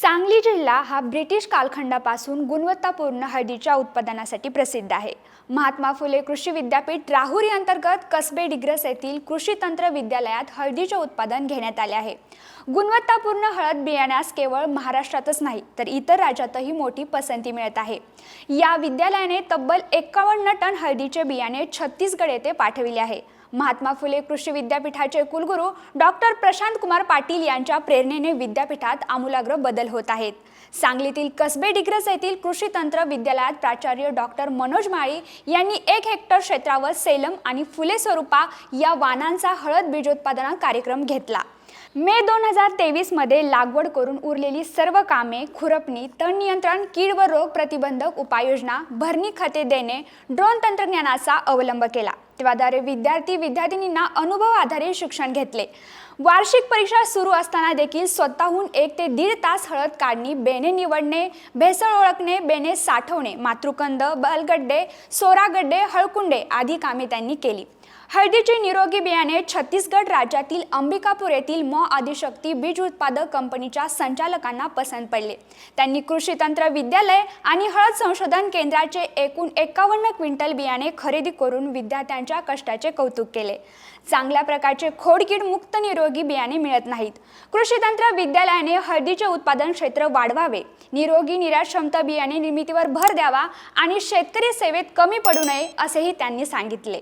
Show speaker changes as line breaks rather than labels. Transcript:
सांगली जिल्हा हा ब्रिटिश कालखंडापासून गुणवत्तापूर्ण हळदीच्या उत्पादनासाठी प्रसिद्ध आहे. महात्मा फुले कृषी विद्यापीठ राहुरी अंतर्गत कसबे डिग्रस येथील कृषी तंत्र विद्यालयात हळदीचे उत्पादन घेण्यात आले आहे. गुणवत्तापूर्ण हळद बियाण्यास केवळ महाराष्ट्रातच नाही तर इतर राज्यातही मोठी पसंती मिळत आहे. या विद्यालयाने तब्बल एकावन्न टन हळदीचे बियाणे छत्तीसगड येथे पाठविले आहे. महात्मा फुले कृषी विद्यापीठाचे कुलगुरू डॉक्टर प्रशांत कुमार पाटील यांच्या प्रेरणेने विद्यापीठात आमूलाग्र बदल होत आहेत. सांगलीतील कसबे डिग्रस येथील कृषी तंत्र विद्यालयात प्राचार्य डॉक्टर मनोज माळी यांनी एक हेक्टर क्षेत्रावर सेलम आणि फुले स्वरूपा या वाणांचा हळद बीजोत्पादना कार्यक्रम घेतला. मे दोन हजार तेवीसमध्ये लागवड करून उरलेली सर्व कामे खुरपणी तण नियंत्रण कीड व रोग प्रतिबंधक उपाययोजना भरणी खते देणे ड्रोन तंत्रज्ञानाचा अवलंब केला. त्याद्वारे विद्यार्थी विद्यार्थिनींना अनुभव आधारित शिक्षण घेतले. वार्षिक परीक्षा सुरू असताना देखील स्वतःहून एक ते दीड तास हळद काढणी बेणे निवडणे भेसळ ओळखणे बेणे साठवणे मातृकंद बलगड्डे सोरागड्डे हळकुंडे आदी कामे त्यांनी केली. हळदीचे निरोगी बियाणे छत्तीसगड राज्यातील अंबिकापूर येथील मॉ आदिशक्ती बीज उत्पादक कंपनीच्या संचालकांना पसंत पडले. त्यांनी कृषी तंत्र विद्यालय आणि हळद संशोधन केंद्राचे एकूण एकावन्न क्विंटल बियाणे खरेदी करून विद्यार्थ्यांच्या कष्टाचे कौतुक केले. चांगल्या प्रकारचे खोडकीड मुक्त निरोगी बियाणे मिळत नाहीत. कृषी तंत्र विद्यालयाने हळदीचे उत्पादन क्षेत्र वाढवावे. निरोगी निराक्षमता बियाणे निर्मितीवर भर द्यावा आणि शेतकरी सेवेत कमी पडू नये असेही त्यांनी सांगितले.